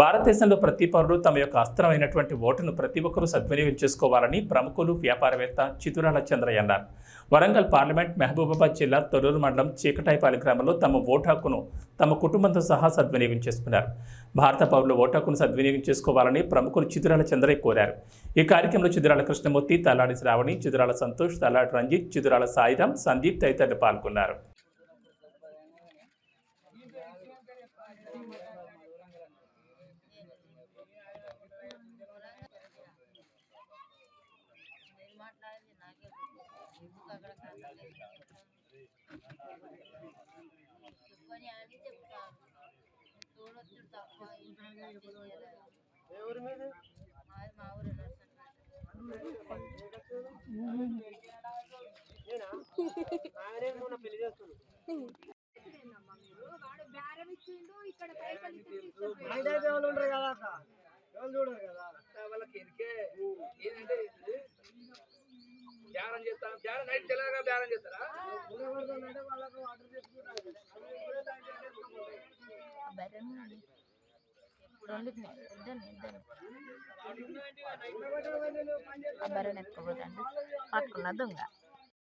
భారతదేశంలో ప్రతి పౌరుడు తమ యొక్క అస్త్రమైనటువంటి ఓటును ప్రతి ఒక్కరూ సద్వినియోగం చేసుకోవాలని ప్రముఖులు వ్యాపారవేత్త చితురాల చంద్రయ్య అన్నారు. వరంగల్ పార్లమెంట్ మహబూబాబాద్ జిల్లా తొర్రూరు మండలం చీకటాయిపాలెం గ్రామంలో తమ ఓటు హక్కును తమ కుటుంబంతో సహా సద్వినియోగం చేసుకున్నారు. భారత పౌరులు ఓటు హక్కును సద్వినియోగం చేసుకోవాలని ప్రముఖులు చితురాల చంద్రయ్య కోరారు. ఈ కార్యక్రమంలో చిదురాల కృష్ణమూర్తి తల్లాడి శ్రావణి చిదురాల సంతోష్ తల్లాడి రంజిత్ చిదురాల సాయిరాం సందీప్ తదితరులు పాల్గొన్నారు. మాట్లాడేది నాకే గుర్తు అక్కడ చెప్పని అని చెప్తాను తోడొచ్చుడు తప్ప. మాది? మా ఊరు నర్సంపేట. అయితే వాళ్ళు ఉండరు కదా అక్క. ఎవరు చూడరు కదా? వాళ్ళకి ఎరికే ధ్యానం చేస్తాను. ధ్యానం నైట్ తెల్లగా ధ్యానం చేస్తారా? బర్రెను ఎత్తుకోపోతాండి పట్టుకున్న దొంగ.